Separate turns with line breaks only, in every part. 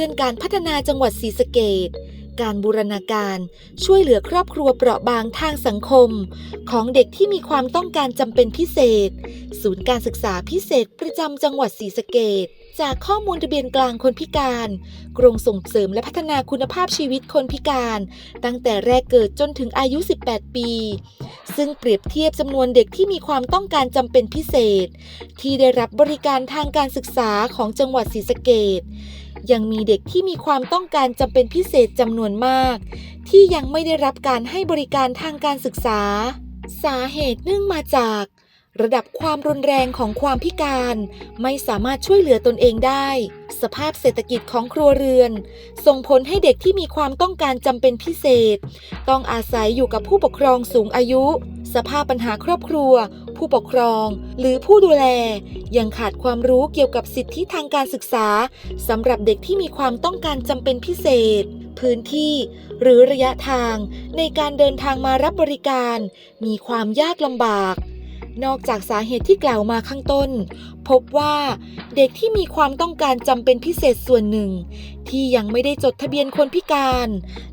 ลื่อนการพัฒนาจังหวัดศรีสะเกดการบูรณาการช่วยเหลือครอบครัวเปราะบางทางสังคม ของเด็กที่มีความต้องการจำเป็นพิเศษ ศูนย์การศึกษาพิเศษประจำจังหวัดศรีสะเกดจากข้อมูลทะเบียนกลางคนพิการ กรมส่งเสริมและพัฒนาคุณภาพชีวิตคนพิการ ตั้งแต่แรกเกิดจนถึงอายุ 18 ปี ซึ่งเปรียบเทียบจำนวนเด็กที่มีความต้องการจำเป็นพิเศษ ที่ได้รับบริการทางการศึกษาของจังหวัดศรีสะเกด ยังมีเด็กที่มีความต้องการจำเป็นพิเศษจำนวนมาก ที่ยังไม่ได้รับการให้บริการทางการศึกษา สาเหตุเนื่องมาจาก ระดับความรุนแรงของความพิการ ไม่สามารถช่วยเหลือตนเองได้ สภาพเศรษฐกิจของครัวเรือน ส่งผลให้เด็กที่มีความต้องการจำเป็นพิเศษ ต้องอาศัยอยู่กับผู้ปกครองสูงอายุ สภาพปัญหาครอบครัว ผู้ปกครอง หรือผู้ดูแล ยังขาดความรู้เกี่ยวกับสิทธิทางการศึกษาสำหรับเด็กที่มีความต้องการจำเป็นพิเศษ พื้นที่ หรือระยะทางในการเดินทางมารับบริการ มีความยากลำบากนอกจากสาเหตุที่กล่าวมาข้างต้น พบว่าเด็กที่มีความต้องการจำเป็นพิเศษส่วนหนึ่ง ที่ยังไม่ได้จดทะเบียนคนพิการ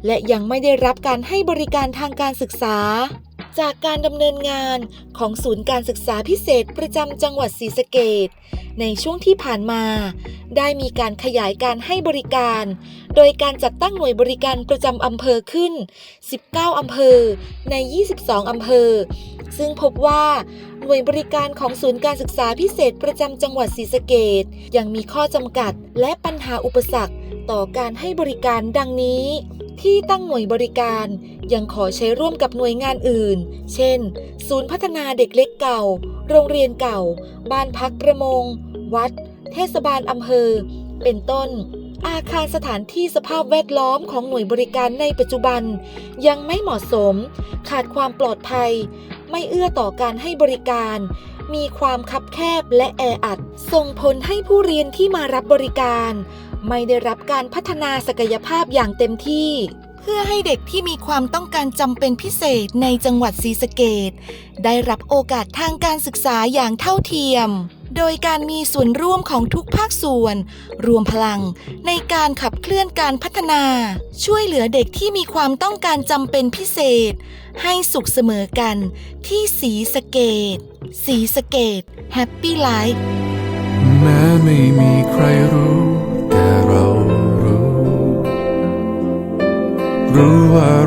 และยังไม่ได้รับการให้บริการทางการศึกษา จากการดำเนินงานของศูนย์การศึกษาพิเศษประจำจังหวัดศรีสะเกดในช่วงที่ผ่านมา ได้มีการขยายการให้บริการ โดยการจัดตั้งหน่วยบริการประจำอำเภอขึ้น 19 อำเภอ ใน 22 อำเภอ ซึ่งพบว่าหน่วยบริการของศูนย์การศึกษาพิเศษประจำจังหวัดศรีสะเกดยังมีข้อจำกัดและปัญหาอุปสรรคต่อการให้บริการดังนี้ ที่ตั้งหน่วยบริการยังขอใช้ร่วมกับหน่วยงานอื่น เช่น ศูนย์พัฒนาเด็กเล็กเก่า โรงเรียนเก่า บ้านพักประมง วัด เทศบาลอำเภอ เป็นต้น อาคารสถานที่สภาพแวดล้อมของหน่วยบริการในปัจจุบัน ยังไม่เหมาะสม ขาดความปลอดภัย ไม่เอื้อต่อการให้บริการ มีความคับแคบและแออัด ส่งผลให้ผู้เรียนที่มารับบริการ ไม่ได้รับการพัฒนาศักยภาพอย่างเต็มที่ เพื่อให้เด็กที่มีความต้องการจำเป็นพิเศษในจังหวัดศรีสะเกดได้รับโอกาสทางการศึกษาอย่างเท่าเทียม โดยการมีส่วนร่วมของทุกภาคส่วน รวมพลังในการขับเคลื่อนการพัฒนา ช่วยเหลือเด็กที่มีความต้องการจำเป็นพิเศษ ให้สุขเสมอกันที่สีสะเกตสีสะเกตแฮปปี้ไลฟ์
แม้ไม่มีใครรู้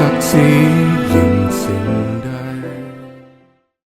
ข